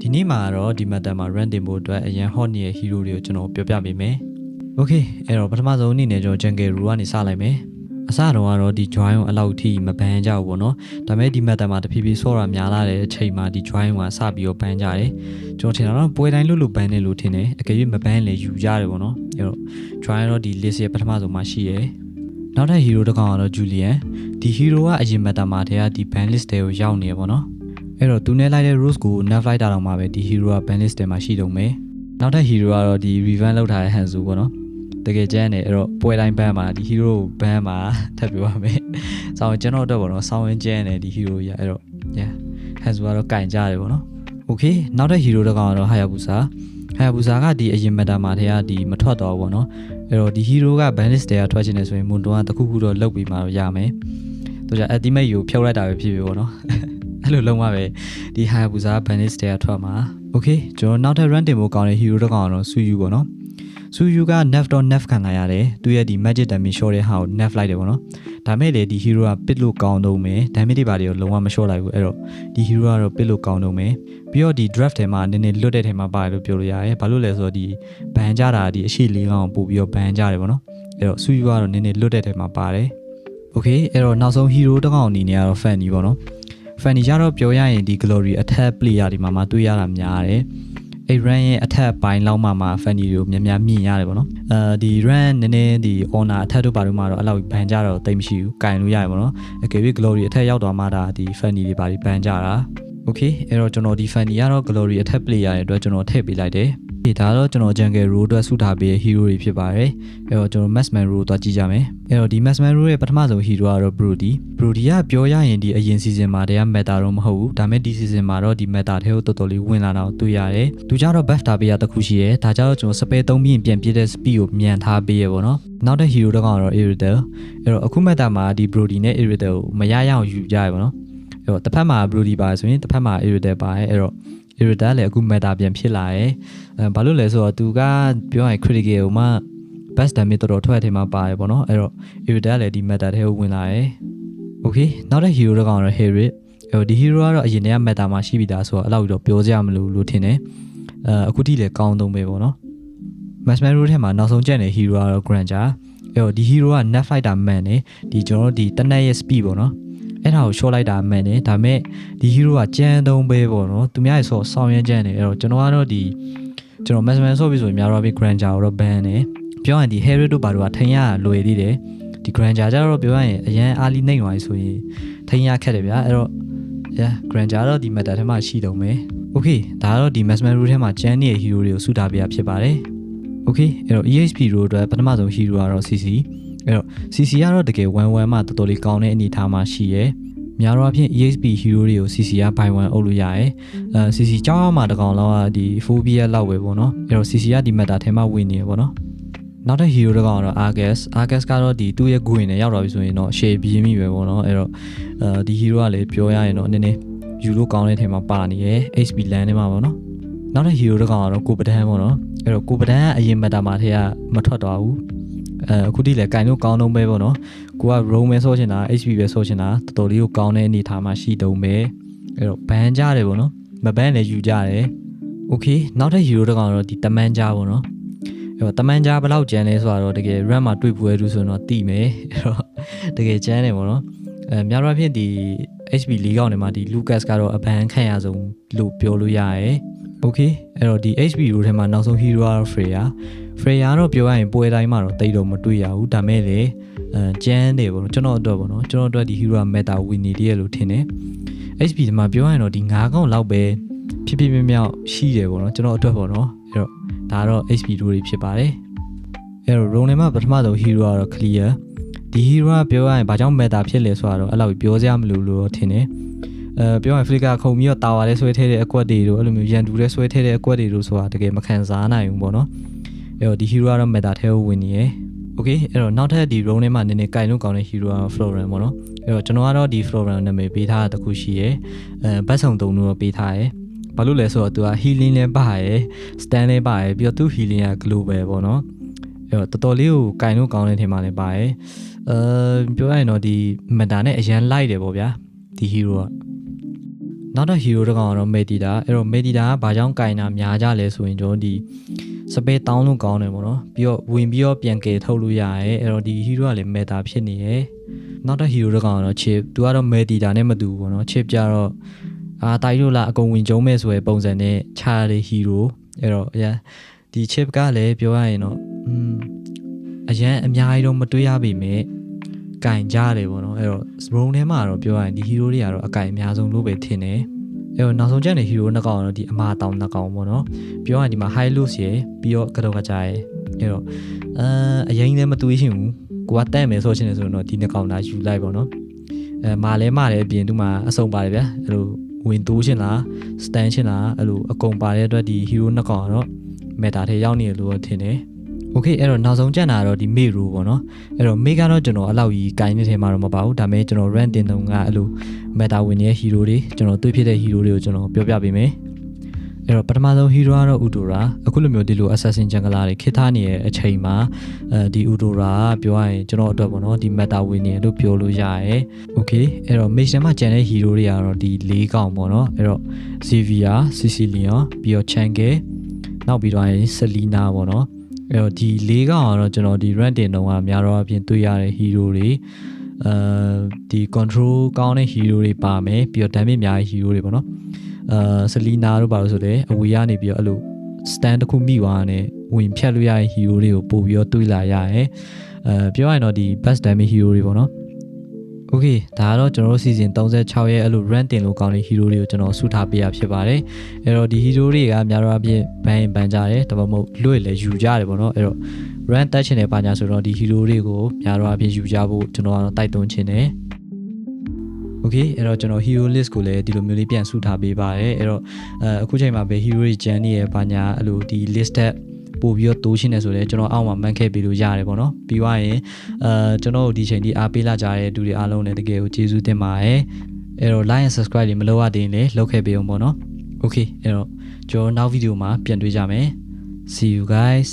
ဒီနေ့မှာတော့ဒီ matter မှာ run တင်ဖို့အတွက်အရန် hot နေတဲ့ hero တွေကိုကျွန်တော်ပြောပြပေးမယ် Okay အဲ့တော့ပထမဆုံးအနေနဲ့ကျွန်တော် jungle rule ကနေစလိုက်မယ်အစတော့ကတော့ဒီ join ကိုအလောက်ထိမဘန်ကြဘူးပေါ့နော်ဒါပေမဲ့ဒီ matter မှာတဖြည်းဖြည်းဆော့တာများလာတဲ့အချိန်မှာဒီ join ကစပြီးတော့ဘန်ကြတယ်ကျွန်တော်ထင်တာတော့ပွဲတိုင်းလို့လို့ဘန်နေလို့ထင်တယ်အကယ်၍မဘန်လေယူကြတယ်ပေါ့နော်အဲ့တော့ join တော့ဒီ list ရဲ့ပထမဆုံးမှာရှိရယ်နောက်ထပ် hero တစ်ကောင်ကတော့ Julian ဒီ hero ကအရင် matter မှာတည်းကဒီ ban list တွေကိုရောက်နေရပေါ့နော် အဲ့တော့သူနဲ့လိုက်တဲ့ rules ကို nerf လိုက်တာတော့မှပဲဒီ hero က ban list ထဲမှာရှိတော့မယ်နောက်ထပ် hero ကတော့ဒီ revamp လုပ်ထားတဲ့ Hanzo ပေါ့နော်တကယ်ကျန်းတယ်အဲ့တော့ပွဲတိုင်း ban မှာဒီ hero ကို ban မှာထပ်ပြောရမယ်။ဆောင်းကျွန်တော်တို့ပေါ့နော်ဆောင်းဝင်ကျန်းတယ်ဒီ hero ကြီးအဲ့တော့ yeah Hanzo ကတော့ကင်ကြတယ်ပေါ့နော်။ Okay နောက်ထပ် hero တစ်ကောင်ကတော့ Hayabusa Hayabusa ကဒီအရင် meta မှာတည်းကဒီမထွက်တော့ဘူးပေါ့နော်။အဲ့တော့ဒီ hero က ban list တွေကထွက်ချင်တယ်ဆိုရင်မွန်တွန်းကတခုခုတော့လုတ်ပြီးမှတော့ရမယ်။တို့ကြ ultimate ကိုဖြုတ်လိုက်တာပဲဖြစ်ဖြစ်ပေါ့နော်။ အဲ့လိုလုံးဝပဲဒီ Hayabusa ban list တွေကထွက်မှာ။ Okay ကျွန်တော်နောက်ထပ် run တင်ဖို့ကောင်းတဲ့ hero တစ်ကောင်ကတော့ Suyu ပေါ့နော်။ဆူယူက nerf တော့ nerf ခံလာရတယ်သူရဲ့ဒီ magic damage short တဲ့ဟာကို nerf လိုက်တယ်ပေါ့နော်ဒါမဲ့လေဒီ hero က pit လို့ကောင်းတော့မယ် damage တွေပါတွေလုံးဝမ short လိုက်ဘူးအဲ့တော့ဒီ hero ကတော့ pit လို့ကောင်းတော့မယ်ပြီးတော့ဒီ draft ထဲမှာနည်းနည်းလွတ်တဲ့ထဲမှာပါတယ်လို့ပြောလို့ရတယ်ဘာလို့လဲဆိုတော့ဒီဘန်ကြတာဒီအရှိလေးကောင်ပို့ပြီးတော့ဘန်ကြတယ်ပေါ့နော်အဲ့တော့ဆူယူကတော့နည်းနည်းလွတ်တဲ့ထဲမှာပါတယ် okay အဲ့တော့နောက်ဆုံး hero တစ်ကောင်အနေနဲ့ကတော့ fanny ပေါ့နော် fanny ကြတော့ပြောရရင်ဒီ glory attack player ဒီမှာမှတွေ့ရတာများတယ်အဲ့ run ရဲ့အထက်ပိုင်းလောက်မှမှ funny ကိုများများမြင်ရတယ်ပေါ့နော်အဲဒီ run နည်းနည်းဒီ honor အထက်တို့ဘာလို့မှတော့အဲ့လောက်ဘန်ကြတော့တိတ်မရှိဘူးကင်လို့ရတယ်ပေါ့နော်အကယ်၍ glory အထက်ရောက်သွားမှဒါဒီ funny တွေဘာတွေဘန်ကြတာ okay အဲ့တော့ကျွန်တော်ဒီ funny ကတော့ glory အထက် player ရဲ့အတွက်ကျွန်တော်ထည့်ပေးလိုက်တယ် ဒီဒါတော့ကျွန်တော် jungle role အတွက်စုထားပေးတဲ့ hero တွေဖြစ်ပါတယ်အဲ့တော့ကျွန်တော် maxman role သွားကြည့်ကြမယ်အဲ့တော့ဒီ maxman role ရဲ့ပထမဆုံး hero ကတော့ brody brody ကပြောရရင်ဒီအရင် season မှာတည်းက meta တော့မဟုတ်ဘူးဒါပေမဲ့ဒီ season မှာတော့ဒီ meta ထဲကိုတော်တော်လေးဝင်လာတာကိုတွေ့ရတယ်သူကြတော့ buff ထားပေးရတခုရှိရဲဒါကြတော့ကျွန်တော် spell သုံးပြီးရင်ပြန်ပြည့်တဲ့ speed ကိုမြန်ထားပေးရပေါ့နော်နောက်တဲ့ hero တစ်ကောင်ကတော့ Iridel အဲ့တော့အခု meta မှာဒီ brody နဲ့ Iridel ကိုမရရအောင်ယူကြရပါတော့အဲ့တော့တစ်ဖက်မှာ brody ပါဆိုရင်တစ်ဖက်မှာ Iridel ပါရဲအဲ့တော့ Iridel လည်းအခု meta ပြန်ဖြစ်လာရဲအဲဘာလို့လဲဆိုတော့သူကပြောရရင် critical ကိုမှ best damage တော်တော်ထွက်ထဲမှာပါတယ်ပေါ့နော်အဲ့တော့ Iridel လည်းဒီ meta ထဲကိုဝင်လာရဲ Okay နောက်တဲ့ hero တစ်ကောင်ကတော့ Harriet အဲ့တော့ဒီ hero ကတော့အရင်တည်းက meta မှာရှိပြီးသားဆိုတော့အဲ့လောက်တော့ပြောကြရမလို့လို့ထင်တယ်အဲအခုထိလည်းကောင်းသုံးပဲပေါ့နော် Marshmallow ထဲမှာနောက်ဆုံးကျန်တဲ့ hero ကတော့ Granger အဲ့တော့ဒီ hero က net fighter man နဲ့ဒီကျွန်တော်တို့ဒီတနက်ရဲ့ speed ပေါ့နော် အဲ့ဒါကို short လိုက်တာမှန်တယ်ဒါပေမဲ့ဒီ hero ကကြမ်းသုံးပဲပေါ့နော်သူများရဲ့ဆော့ဆောင်းရမ်းကြမ်းတယ်အဲ့တော့ကျွန်တော်ကတော့ဒီကျွန်တော် Marshmallow ဆော့ပြီးဆိုရင်များတော့ပြီး Granger ကိုတော့ ban တယ်ပြောရရင်ဒီ Harriet တို့ဘာလို့ကထင်ရလွယ်သေးတယ်ဒီ Granger ကြတော့ပြောရရင်အရန်အားလီနှိမ့်သွားပြီဆိုရင်ထင်ရခက်တယ်ဗျာအဲ့တော့ yeah Granger တော့ဒီ meta ထဲမှာရှိတော့မယ် okay ဒါကတော့ဒီ Marshmallow ထဲမှာကျန်းနေတဲ့ hero တွေကိုစုထားပြရဖြစ်ပါတယ် okay အဲ့တော့ EXP တို့အတွက်ပထမဆုံး hero ကတော့ CC အဲ့တော့ CC ကတော့တကယ်1 1မှတော်တော်လေးကောင်းတဲ့အနေအထားမှာရှိရယ်များတော့အဖြစ် EXP hero တွေကို CC က by 1အုပ်လို့ရတယ်အဲ CC ကြောင်းမှာတကောင်လောက်ကဒီ phobia လောက်ပဲပေါ့နော်အဲ့တော့ CC ကဒီ meta ထဲမှာဝင်နေရပေါ့နော်နောက်တဲ့ hero တကောင်ကတော့ Argus Argus ကတော့ဒီသူ့ရဲ့ green နဲ့ရောက်တော့ပြီဆိုရင်တော့ share ပြင်းမိပဲပေါ့နော်အဲ့တော့အဲဒီ hero ကလည်းပြောရရင်တော့နည်းနည်းယူလို့ကောင်းတဲ့ထဲမှာပါနေရယ် HP land ထဲမှာပေါ့နော်နောက်တဲ့ hero တကောင်ကတော့ကိုပဒန်းပေါ့နော်အဲ့တော့ကိုပဒန်းကအရင် meta မှာထဲကမထွက်သွားဘူး အဲအခုထိလည်းကင်လို့ကောင်းတော့ပဲပေါ့နော်ကိုက roam ပဲဆော့ချင်တာ HP ပဲဆော့ချင်တာတော်တော်လေးကိုကောင်းတဲ့အနေထားမှာရှိတုံးပဲအဲ့တော့ဘန်ကြတယ်ပေါ့နော်မဘန်လည်းယူကြတယ် okay နောက်တဲ့ hero တကောင်ကတော့ဒီတမန်ကြားပေါ့နော်အဲ့တော့တမန်ကြားဘယ်လောက်ကျန်လဲဆိုတော့တကယ် run မှာတွေ့ပွဲသူဆိုတော့တိမယ်အဲ့တော့တကယ်ကျန်တယ်ပေါ့နော်အဲများတော့ဖြစ်ဒီ HP ၄កောင်ထဲမှာဒီ Lucas ကတော့အဘန်ခန့်ရဆုံးလို့ပြောလို့ရရဲ okay အဲ့တော့ဒီ HP ရိုးထဲမှာနောက်ဆုံး hero ကတော့ Freya Freya တော့ပြောရရင်ပွဲတိုင်းမှာတော့တိတ်တော့မတွေ့ရဘူးဒါမဲ့လေအဲကျန်းတယ်ပေါ့နော်ကျွန်တော်အတွက်ပေါ့နော်ကျွန်တော်အတွက်ဒီ hero က meta win နေတယ်လို့ထင်တယ် HP ဒီမှာပြောရရင်တော့ဒီ9កောင်လောက်ပဲဖြစ်ဖြစ်မြောက်ရှိတယ်ပေါ့နော်ကျွန်တော်အတွက်ပေါ့နော်အဲ့တော့ဒါတော့ HP တို့တွေဖြစ်ပါတယ်အဲ့တော့ Ronin မှာပထမဆုံး hero ကတော့ clear ဒီ hero ကပြောရရင်ဘာကြောင့် meta ဖြစ်လဲဆိုတော့အဲ့လောက်ပြောစရာမလိုလို့ထင်တယ်အဲပြောရင် Africa ခုံပြီးတော့တာဝါလေးဆွဲထဲတဲ့အကွက်တွေတို့အဲ့လိုမျိုးရန်တူလေးဆွဲထဲတဲ့အကွက်တွေတို့ဆိုတာတကယ်မခံစားနိုင်ဘူးပေါ့နော် အဲ့တော့ဒီ hero ကတော့ meta ထဲကိုဝင်နေရယ် okay အဲ့တော့နောက်ထပ်ဒီ row ထဲမှာနည်းနည်းကင်လို့ကောင်းတဲ့ hero က Floran ပေါ့နော်အဲ့တော့ကျွန်တော်ကတော့ဒီ Floran နာမည်ပေးထားတာတခုရှိရယ်အဲဘတ်ဆောင်တုံလို့ပေးထားရယ်ဘာလို့လဲဆိုတော့သူက healing လည်းပါရယ် stand လည်းပါရယ်ပြီးတော့သူ healing က global ပေါ့နော်အဲ့တော့တော်တော်လေးကိုကင်လို့ကောင်းတဲ့ထင်ပါလေပါရယ်အဲပြောရရင်တော့ဒီ meta နဲ့အရန်လိုက်တယ်ပေါ့ဗျာဒီ hero က နောက်တော့ hero တစ်ကောင်ကတော့ medita အဲ့တော့ medita ကဘာကြောင့်ကင်တာများကြလဲဆိုရင်ကျွန်တော်ဒီစပယ်တောင်းလို့ကောင်းတယ်ပေါ့နော်ပြီးတော့ဝင်ပြီးတော့ပြန်ကယ်ထုတ်လို့ရတယ်အဲ့တော့ဒီ hero ကလည်း meta ဖြစ်နေရယ်နောက်တော့ hero တစ်ကောင်ကတော့ chip သူကတော့ medita နဲ့မတူဘူးပေါ့နော် chip ကြတော့အာတိုက်လို့လားအကုန်ဝင်ကျုံးမဲ့ဆိုရယ်ပုံစံနဲ့ခြားတဲ့ hero အဲ့တော့အရင်ဒီ chip ကလည်းပြောရရင်တော့อืมအရန်အများကြီးတော့မတွေးရပေမဲ့ ကင်ကြတယ်ပေါ့နော်အဲ့တော့ room ထဲမှာတော့ပြောရရင်ဒီ hero တွေကတော့အကင်အများဆုံးလို့ပဲထင်တယ်အဲ့တော့နောက်ဆုံးကျန်တဲ့ hero နှစ်ကောင်ကတော့ဒီအမာတောင်နှစ်ကောင်ပေါ့နော်ပြောရရင်ဒီမှာ high loss ရယ်ပြီးတော့ကတော့ကကြရယ်အဲ့တော့အဲအရင်လည်းမတွေးရှင်ဘူးကိုကတက်မယ်ဆိုချင်တယ်ဆိုတော့ဒီနှစ်ကောင်လာယူလိုက်ပေါ့နော်အဲမာလဲမာလဲအပြင်သူမှာအစုံပါတယ်ဗျာအဲ့လိုဝင်တိုးရှင်လား stand ရှင်လားအဲ့လိုအကုန်ပါတဲ့အတွက်ဒီ hero နှစ်ကောင်ကတော့ meta ထဲရောက်နေတယ်လို့ထင်တယ် โอเคအဲ့တော့နောက်ဆုံးကြံတာတော့ဒီမေရူပေါ့နော်အဲ့တော့မေကတော့ကျွန်တော်အဲ့လောက်ကြီးဂိုင်းနေထဲမှာတော့မပါဘူးဒါပေမဲ့ကျွန်တော် rent တင်တုံကအဲ့လို meta ဝင်နေတဲ့ hero တွေကျွန်တော်တွေ့ဖြစ်တဲ့ hero တွေကိုကျွန်တော်ပြောပြပေးမယ်အဲ့တော့ပထမဆုံး hero ကတော့ Udora အခုလိုမျိုးဒီလို assassin jungler တွေခေတ်ထားနေတဲ့အချိန်မှာအဲဒီ Udora ကပြောရရင်ကျွန်တော်အတွက်ပေါ့နော်ဒီ meta ဝင်နေလို့ပြောလို့ရရဲโอเคအဲ့တော့ mage ထဲမှာကျန်တဲ့ hero တွေကတော့ဒီ၄កောင်ပေါ့နော်အဲ့တော့ Xavier Sicilian ပြီးတော့ Change နောက်ပြီးတော့ရင် Selina ပေါ့နော် အဲ့တော့ဒီ၄កောင်ကတော့ကျွန်တော်ဒီ rent တင်တုံးကများတော့အပြင်တွေ့ရတဲ့ hero တွေအဲဒီ control ကောင်းတဲ့ hero တွေပါမယ်ပြီးတော့ damage များတဲ့ hero တွေပေါ့နော်အာဆလီနာတို့ပါလို့ဆိုလေအဝေးကနေပြီးတော့အဲ့လို stand တစ်ခုမိသွားတဲ့ဝင်ဖြတ်လို့ရတဲ့ hero တွေကိုပို့ပြီးတော့တွေးလာရရဲအဲပြောရရင်တော့ဒီ best damage hero တွေပေါ့နော် ။ Okay ဒါကတော့ကျွန်တော်တို့ season 36ရဲ့အဲ့လို rank တင်လို့ကောင်းတဲ့ hero တွေကိုကျွန်တော်စုထားပေးရဖြစ်ပါတယ်။အဲ့တော့ဒီ hero တွေကများတော့အပြင်ဘန်ဘန်ကြတယ်ဒါပေမဲ့လွတ်လည်းယူကြတယ်ပေါ့နော်။အဲ့တော့ rank တက်ချင်တဲ့ပါညာဆိုတော့ဒီ hero တွေကိုများတော့အပြင်ယူကြဖို့ကျွန်တော်ကတော့တိုက်တွန်းချင်တယ်။ okay အဲ့တော့ကျွန်တော် hero list ကိုလည်းဒီလိုမျိုးလေးပြန်စုထားပေးပါတယ်အဲ့တော့အခုချိန်မှာပဲ hero တွေကျန်နေရဲ့ဘာညာအဲ့လိုဒီ list တက် ပို့ပြီးတော့တိုးရှင်းနေဆိုတော့ကျွန်တော်အောက်မှာမှန်ခဲ့ပေးလို့ရတယ်ပေါ့နော်ပြီးသွားရင်အဲကျွန်တော်တို့ဒီချိန်ဒီအားပေးလာကြတဲ့သူတွေအားလုံးလည်းတကယ်ကိုကျေးဇူးတင်ပါတယ်အဲ့တော့ like and subscribe တွေမလုပ်ရသေးရင်လည်းလုပ်ခဲ့ပေးအောင်ပေါ့နော် okay အဲ့တော့ကျွန်တော်နောက်ဗီဒီယိုမှာပြန်တွေ့ကြမယ် see you guys